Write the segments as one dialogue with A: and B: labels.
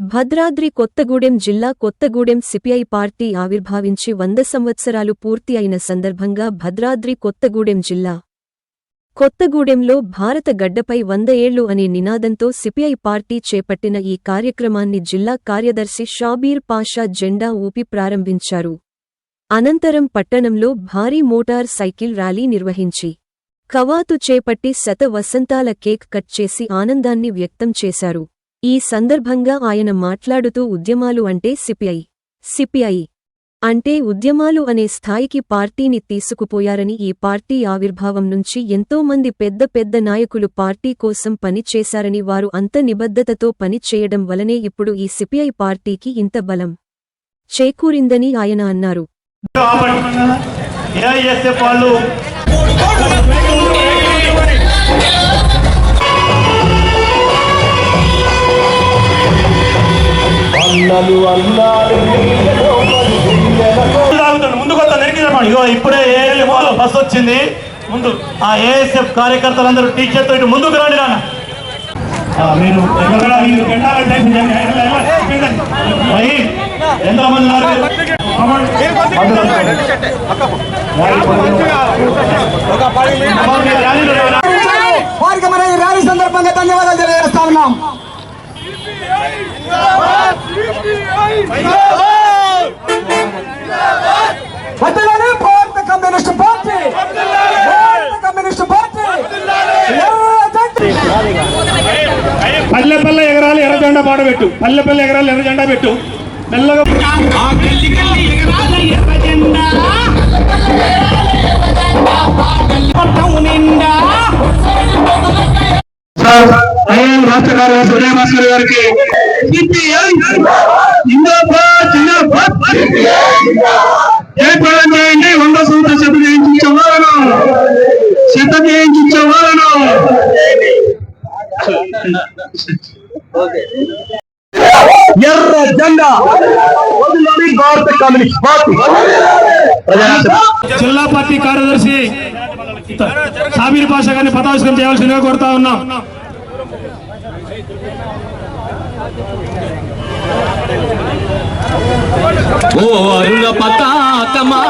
A: భద్రాద్రి కొత్తగూడెం జిల్లా Kothagudem CPI party ఆవిర్భావించి వంద సంవత్సరాలు పూర్తి అయిన సందర్భంగా భద్రాద్రి కొత్తగూడెం జిల్లా కొత్తగూడెంలో భారత గడ్డపై వంద ఏళ్ళు అనే నినాదంతో సిపిఐ పార్టీ చేపట్టిన ఈ కార్యక్రమాన్ని జిల్లా కార్యదర్శి షాబీర్ పాషా జెండా ఊపి ప్రారంభించారు. అనంతరం పట్టణంలో భారీ మోటార్ సైకిల్ ర్యాలీ నిర్వహించి కవాతు చేపట్టి శత వసంతాల కేక్ కట్ చేసి ఆనందాన్ని వ్యక్తం చేశారు. ఈ సందర్భంగా ఆయన మాట్లాడుతూ ఉద్యమాలు అంటే సిపిఐ. సిపిఐ అంటే ఉద్యమాలు అనే స్థాయికి పార్టీని తీసుకుపోయారని ఈ పార్టీ ఆవిర్భావం నుంచి ఎంతో మంది పెద్ద పెద్ద నాయకులు పార్టీ కోసం పనిచేశారని వారు అంత నిబద్ధతతో పనిచేయడం వలనే ఇప్పుడు ఈ సిపిఐ పార్టీకి ఇంత బలం చేకూరిందని ఆయన అన్నారు.
B: ఇగో ఇప్పుడే ఏఎల్ బస్ వచ్చింది ముందు ఆ ఏఎస్ఎఫ్ కార్యకర్తలందరూ టీచర్తో ఇటు ముందుకు రండి నాన్న ఆ, మీరు ఎక్కడ మీరు జెండా కట్టేసి జెండా ఎక్కడ- ఎక్కడ- ఎక్కడ- పోయి, ఎంతమంది ఉన్నారు మీరు? అమ్మా, మీరు ర్యాలీలో రా.
C: వారికి మన ఈ ర్యాలీ సందర్భంగా ధన్యవాదాలు తెలియజేస్తా ఉన్నాం వద్దలని Bharata Communist Party. Bharata Communist Party.
B: పల్లె పల్లె ఎగరాలి ఎర్ర జెండా పాడబెట్టు పల్లె పల్లె ఎగరాలి ఎర్ర జెండా పెట్టు. మెల్లగా రాష్ట్ర కార్యదర్శి ఉదయ భాస్కర్ గారికి జయప్రదం చేయండి వంద సంవత్సర శత జయించే శత జయించే ఎర్ర జెండా. భారత కమ్యూనిస్ట్ పార్టీ. జిల్లా పార్టీ కార్యదర్శి సాబీర్ భాష గారిని పతావిష్కరణ చేయాల్సిందిగా కోరుతా ఉన్నాం.
D: ఓ అరుణ పతాకమా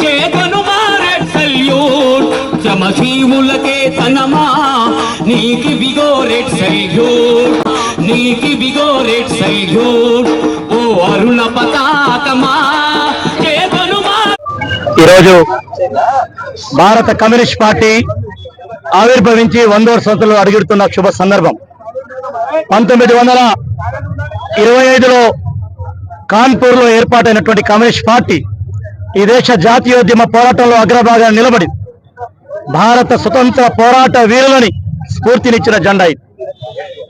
D: చేతను మారెట్ సల్యూట్ జమశీములకే తనమా నీకి బిగోరెట్ సల్యూట్ నీకి బిగోరెట్ సల్యూట్. ఓ అరుణ పతాకమా
E: ఈరోజు భారత కమ్యూనిస్ట్ పార్టీ ఆవిర్భవించి వందో సంవత్సరాలు అడుగుతున్న శుభ సందర్భం. పంతొమ్మిది వందల ఇరవై ఐదులో కాన్పూర్లో ఏర్పాటైనటువంటి కమ్యూనిస్ట్ పార్టీ ఈ దేశ జాతీయోద్యమ పోరాటంలో అగ్రభాగాన్ని నిలబడి భారత స్వతంత్ర పోరాట వీరులని స్ఫూర్తినిచ్చిన జెండా ఇది.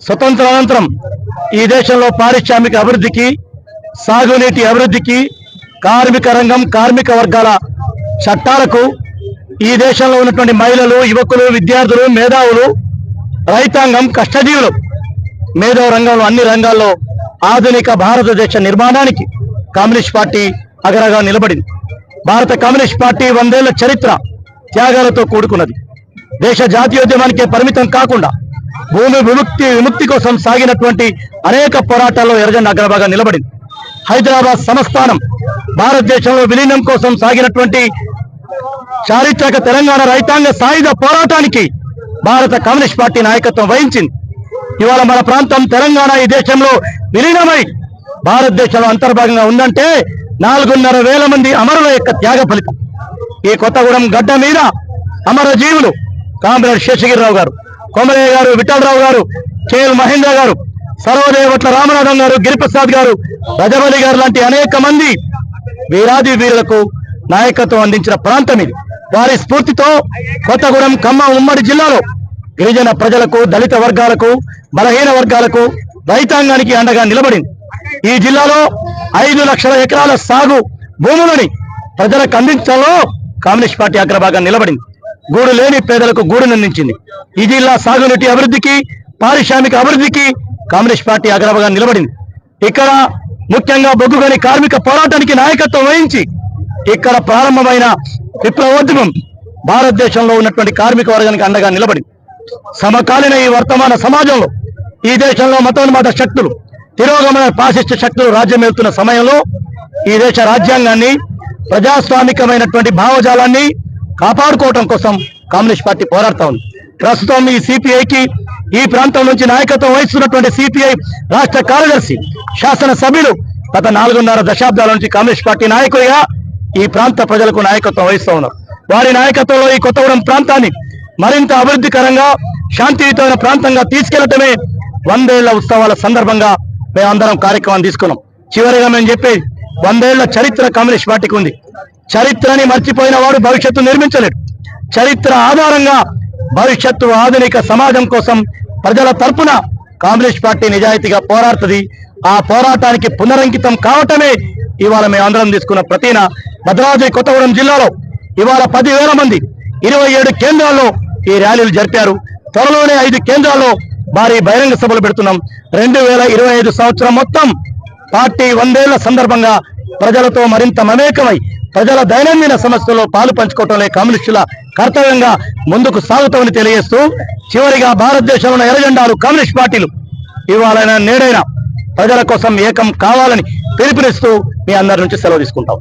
E: స్వతంత్ర అనంతరం ఈ దేశంలో పారిశ్రామిక అభివృద్ధికి సాగునీటి అభివృద్ధికి కార్మిక రంగం కార్మిక వర్గాల చట్టాలకు ఈ దేశంలో ఉన్నటువంటి మహిళలు యువకులు విద్యార్థులు మేధావులు రైతాంగం కష్టజీవులు మేధో రంగంలో అన్ని రంగాల్లో ఆధునిక భారతదేశ నిర్మాణానికి కమ్యూనిస్ట్ పార్టీ అగరగా నిలబడింది. భారత కమ్యూనిస్ట్ పార్టీ వందేళ్ళ చరిత్ర త్యాగాలతో కూడుకున్నది. దేశ జాతీయోద్యమానికే పరిమితం కాకుండా భూమి విముక్తి విముక్తి కోసం సాగినటువంటి అనేక పోరాటాల్లో ఎర్రజెండా అగ్రభాగా నిలబడింది. హైదరాబాద్ సంస్థానం భారతదేశంలో విలీనం కోసం సాగినటువంటి చారిత్రక తెలంగాణ రైతాంగ సాయుధ పోరాటానికి భారత కమ్యూనిస్ట్ పార్టీ నాయకత్వం వహించింది. ఇవాళ మన ప్రాంతం తెలంగాణ ఈ దేశంలో విలీనమై భారతదేశంలో అంతర్భాగంగా ఉందంటే నాలుగున్నర వేల మంది అమరుల యొక్క త్యాగ ఫలితం. ఈ కొత్తగూడెం గడ్డ మీద అమర జీవులు కామ్రేడ్ శేషగిరిరావు గారు కొమరయ్య గారు విఠలరావు గారు కేఎల్ మహేంద్ర గారు సర్వదేవట్ల రామనాథం గారు గిరిప్రసాద్ గారు రజబలి గారు లాంటి అనేక మంది వీరాది వీరులకు నాయకత్వం అందించిన ప్రాంతం ఇది. వారి స్ఫూర్తితో కొత్తగూడెం ఖమ్మం ఉమ్మడి జిల్లాలో గిరిజన ప్రజలకు దళిత వర్గాలకు బలహీన వర్గాలకు రైతాంగానికి అండగా నిలబడింది. ఈ జిల్లాలో ఐదు లక్షల ఎకరాల సాగు భూములని ప్రజలకు అందించడంలో కమ్యూనిస్ట్ పార్టీ అగ్రభాగం నిలబడింది. గూడు లేని పేదలకు గూడునందించింది ఈ జిల్లా సాగునీటి అభివృద్ధికి పారిశ్రామిక అభివృద్ధికి కమ్యూనిస్ట్ పార్టీ అగ్రభాగం నిలబడింది. ఇక్కడ ముఖ్యంగా బొగ్గుగని కార్మిక పోరాటానికి నాయకత్వం వహించి ఇక్కడ ప్రారంభమైన విప్లవోద్యమం భారతదేశంలో ఉన్నటువంటి కార్మిక వర్గానికి అండగా నిలబడింది. సమకాలీన ఈ వర్తమాన సమాజంలో ఈ దేశంలో మతోన్మాద శక్తులు తిరోగమన పాశిష్ట శక్తులు రాజ్యం వెళ్తున్న సమయంలో ఈ దేశ రాజ్యాంగాన్ని ప్రజాస్వామికమైనటువంటి భావజాలాన్ని కాపాడుకోవటం కోసం కమ్యూనిస్ట్ పార్టీ పోరాడుతా ఉంది. ప్రస్తుతం ఈ సిపిఐకి ఈ ప్రాంతం నుంచి నాయకత్వం వహిస్తున్నటువంటి సిపిఐ రాష్ట్ర కార్యదర్శి శాసన సభ్యులు గత నాలుగున్నర దశాబ్దాల నుంచి కమ్యూనిస్ట్ పార్టీ నాయకుడిగా ఈ ప్రాంత ప్రజలకు నాయకత్వం వహిస్తూ ఉన్నారు. వారి నాయకత్వంలో ఈ కొత్తగూడెం ప్రాంతాన్ని మరింత అభివృద్ధికరంగా శాంతియుతమైన ప్రాంతంగా తీసుకెళ్ళటమే వందేళ్ళ ఉత్సవాల సందర్భంగా మేము అందరం కార్యక్రమం తీసుకున్నాం. చివరిగా మేము చెప్పేది వందేళ్ళ చరిత్ర కమ్యూనిస్ట్ పార్టీకి ఉంది. చరిత్రని మర్చిపోయిన వాడు భవిష్యత్తు నిర్మించలేడు. చరిత్ర ఆధారంగా భవిష్యత్తు ఆధునిక సమాజం కోసం ప్రజల తరపున కాంగ్రెస్ పార్టీ నిజాయితీగా పోరాడుతుంది. ఆ పోరాటానికి పునరంకితం కావటమే ఇవాళ మేము అందరం తీసుకున్న ప్రతిన. భద్రాద్రి కొత్తగూడెం జిల్లాలో ఇవాళ పదివేల మంది ఇరవై ఏడు కేంద్రాల్లో ఈ ర్యాలీలు జరిపారు. త్వరలోనే ఐదు కేంద్రాల్లో భారీ బహిరంగ సభలు పెడుతున్నాం. రెండు వేల ఇరవై ఐదు సంవత్సరం మొత్తం పార్టీ వందేళ్ళ సందర్భంగా ప్రజలతో మరింత మమేకమై ప్రజల దైనందిన సమస్యల్లో పాలు పంచుకోవటంలో కమ్యూనిస్టుల కర్తవ్యంగా ముందుకు సాగుతామని తెలియజేస్తూ చివరిగా భారతదేశంలో ఉన్న ఎర్రజెండాలు కమ్యూనిస్ట్ పార్టీలు ఇవాళ నేడైనా ప్రజల కోసం ఏకం కావాలని పిలుపునిస్తూ మీ అందరి నుంచి సెలవు తీసుకుంటాం.